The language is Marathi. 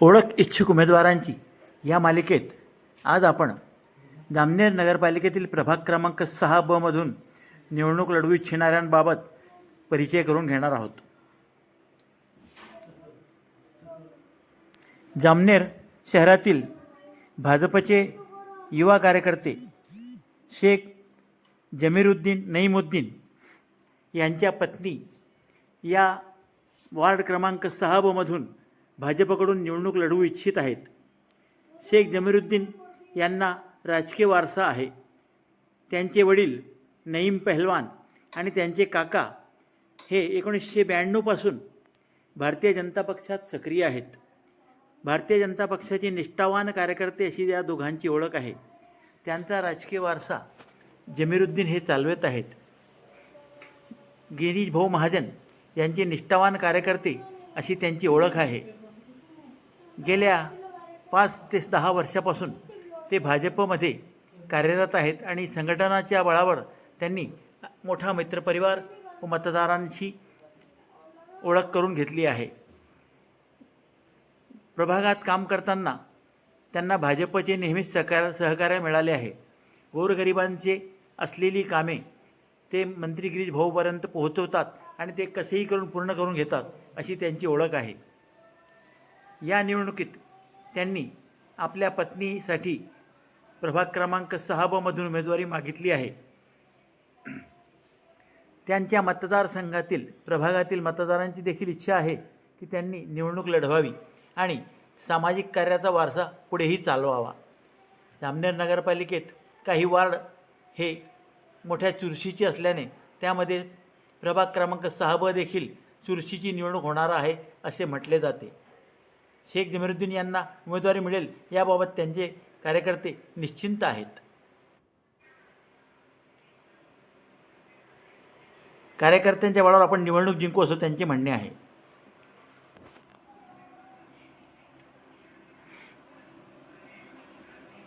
ओळख इच्छुक उमेदवारांची या मालिकेत आज आपण जामनेर नगरपालिकेतील प्रभाग क्रमांक सहा बमधून निवडणूक लढवू इच्छिणाऱ्यांबाबत परिचय करून घेणार आहोत. जामनेर शहरातील भाजपचे युवा कार्यकर्ते शेख जमीरुद्दीन नईमुद्दीन यांच्या पत्नी या वार्ड क्रमांक सहा बमधून भाजपकडून निवडणूक लढवू इच्छित आहेत. शेख जमीरुद्दीन यांना राजकीय वारसा आहे. त्यांचे वडील नईम पहलवान आणि त्यांचे काका हे एकोणीसशे ब्याण्णवपासून भारतीय जनता पक्षात सक्रिय आहेत. भारतीय जनता पक्षाचे निष्ठावान कार्यकर्ते अशी या दोघांची ओळख आहे. त्यांचा राजकीय वारसा जमीरुद्दीन हे चालवत आहेत. गिरीश भाऊ महाजन यांचे निष्ठावान कार्यकर्ते अशी त्यांची ओळख आहे. गेल्या पाच ते दहा वर्षापासून ते भाजपमध्ये कार्यरत आहेत आणि संघटनाच्या बळावर त्यांनी मोठा मित्रपरिवार व मतदारांशी ओळख करून घेतली आहे. प्रभागात काम करताना त्यांना भाजपचे नेहमीच सहकार सहकार्य मिळाले आहे. गोरगरिबांचे असलेली कामे ते मंत्री गिरीश भाऊपर्यंत पोहोचवतात आणि ते कसेही करून पूर्ण करून घेतात अशी त्यांची ओळख आहे. या निवडणुकीत त्यांनी आपल्या पत्नीसाठी प्रभाग क्रमांक सहा उमेदवारी मागितली आहे. त्यांच्या मतदारसंघातील प्रभागातील मतदारांची देखील इच्छा आहे की त्यांनी निवडणूक लढवावी आणि सामाजिक कार्याचा वारसा पुढेही चालवावा. जामनेर नगरपालिकेत काही वार्ड हे मोठ्या चुरशीचे असल्याने त्यामध्ये प्रभाग क्रमांक सहा ब देखील चुरशीची निवडणूक होणार आहे असे म्हटले जाते. शेख जमीरुद्दीन यांना उमेदवारी मिळेल याबाबत त्यांचे कार्यकर्ते निश्चिंत आहेत. कार्यकर्त्यांच्या बळावर आपण निवडणूक जिंकू असं त्यांचे म्हणणे आहे.